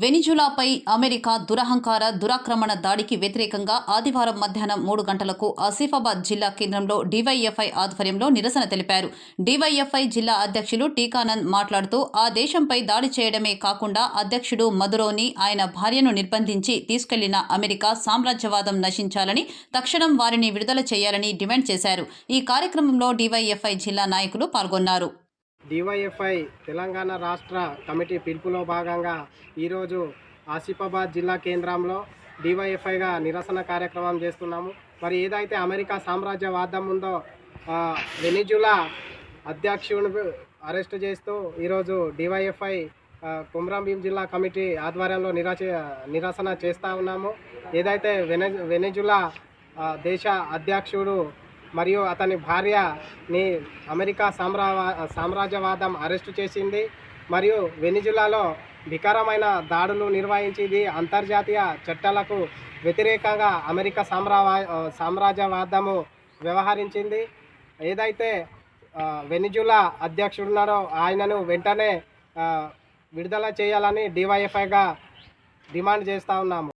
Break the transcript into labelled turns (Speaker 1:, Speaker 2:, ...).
Speaker 1: వెనిజులాపై America దురహంకార దురాక్రమణ దాడికి వ్యతిరేకంగా ఆదివారం మధ్యాహ్నం మూడు గంటలకు ఆసిఫాబాద్ జిల్లా కేంద్రంలో డివైఎఫ్ఐ ఆధ్వర్యంలో నిరసన తెలిపారు. డివైఎఫ్ఐ జిల్లా అధ్యక్షులు టీకానంద్ మాట్లాడుతూ ఆ దేశంపై దాడి చేయడమే కాకుండా అధ్యక్షుడు మదురోని ఆయన భార్యను నిర్బంధించి తీసుకెళ్ళిన అమెరికా సామ్రాజ్యవాదం నశించాలని తక్షణం వారిని విడుదల చేయాలని డిమాండ్ చేశారు. ఈ కార్యక్రమంలో డివైఎఫ్ఐ జిల్లా నాయకులు పాల్గొన్నారు.
Speaker 2: డివైఎఫ్ఐ తెలంగాణ రాష్ట్ర కమిటీ పిలుపులో భాగంగా ఈరోజు ఆసిఫాబాద్ జిల్లా కేంద్రంలో డివైఎఫ్ఐగా నిరసన కార్యక్రమం చేస్తున్నాము. మరి ఏదైతే అమెరికా సామ్రాజ్యవాదం ఉందో వెనిజులా అధ్యక్షుడు అరెస్ట్ చేస్తూ ఈరోజు డివైఎఫ్ఐ కుమ్రంభీం జిల్లా కమిటీ ఆధ్వర్యంలో నిరాశ నిరసన చేస్తూ ఉన్నాము. ఏదైతే వెనె వెనెజులా దేశ అధ్యక్షుడు మరియు అతని భార్యని అమెరికా సామ్రా సామ్రాజ్యవాదం అరెస్టు చేసింది మరియు వెనిజులాలో వికారమైన దాడులు నిర్వహించింది అంతర్జాతీయ చట్టాలకు వ్యతిరేకంగా అమెరికా సామ్రావా సామ్రాజ్యవాదము వ్యవహరించింది. ఏదైతే వెనిజులా అధ్యక్షుడున్నారో ఆయనను వెంటనే విడుదల చేయాలని డివైఎఫ్ఐగా డిమాండ్ చేస్తూ ఉన్నాము.